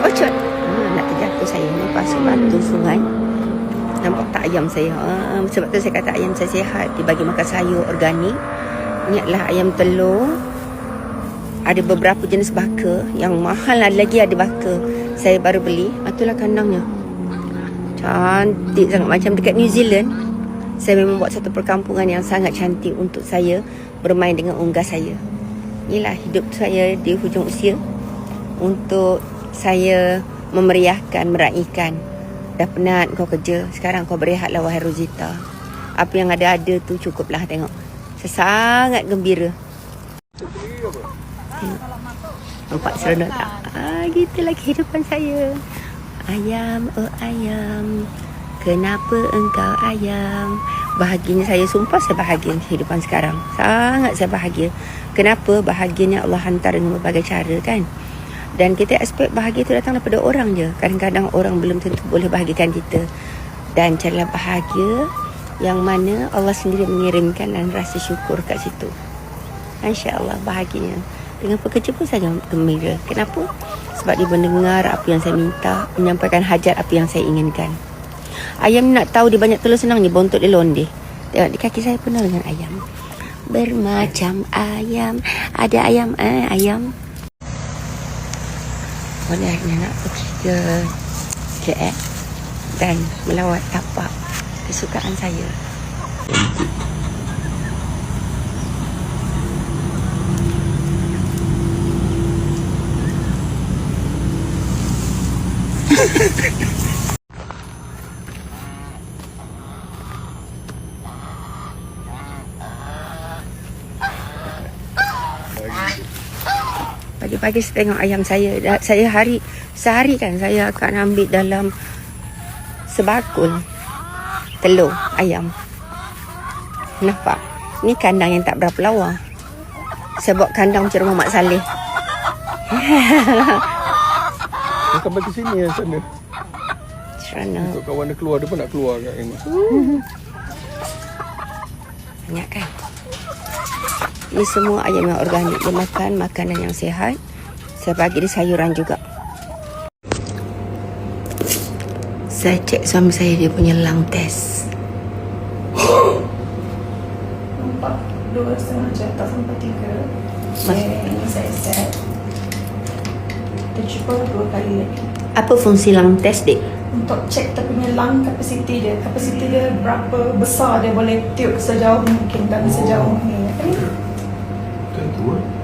Ocot. Ha, nak terjatuh saya ni pasal batu sungai. Nampak tak ayam saya? Ha, sebab tu saya kata ayam saya sihat. Dia bagi makan sayur organik. Ni adalah ayam telur. Ada beberapa jenis baka. Yang mahal ada lagi ada baka. Saya baru beli. Ah, Itulah kandangnya. Cantik sangat. Macam dekat New Zealand. Saya memang buat satu perkampungan yang sangat cantik untuk saya bermain dengan unggas saya. Inilah hidup saya di hujung usia untuk saya memeriahkan, meraihkan. Dah penat kau kerja, sekarang kau berehatlah wahai Rosita. Apa yang ada-ada tu cukuplah tengok. Saya sangat gembira. Tengok. Nampak seronok tak? Ah, gitulah kehidupan saya. Ayam, oh ayam. Kenapa engkau ayam? Bahagianya saya sumpah saya bahagia kehidupan sekarang. Sangat saya bahagia. Kenapa? Bahagianya Allah hantar dengan berbagai cara kan? Dan kita expect bahagia itu datang daripada orang je. Kadang-kadang orang belum tentu boleh bahagikan kita. Dan carilah bahagia yang mana Allah sendiri mengirimkan dan rasa syukur kat situ. Insya Allah bahagianya. Dengan pekerja pun saya gembira. Kenapa? Sebab dia mendengar apa yang saya minta, menyampaikan hajat apa yang saya inginkan. Ayam nak tahu dia banyak telur senang ni bontot dia londe. Tengok di kaki saya penuh dengan ayam. Bermacam ayam. Ada ayam, eh, ayam. Bolehnya nak pergi ke KL dan melawat tapak kesukaan saya. Pagi-pagi saya tengok ayam saya. Saya hari sehari kan saya akan ambil dalam sebakul telur ayam. Nampak? Ni kandang yang tak berapa lawa. Saya buat kandang macam rumah Mak Saleh. Sampai ke sini yang sana. Serana. Untuk kawan dia keluar, dia pun nak keluar kat ini. Banyak kan? Ini semua ayam yang organik. Dia makan makanan yang sihat. Saya bagi dia sayuran juga. Saya cek suami saya dia punya lung test. Empat, dua setengah jam sampai tiga. Saya ini saya set. Kita cuba dua kali lagi. Apa fungsi lung test, Dik? untuk check tapi punya lung capacity dia capacity dia berapa besar dia boleh tiup sejauh mungkin dan sejauh mungkin ni kan? 22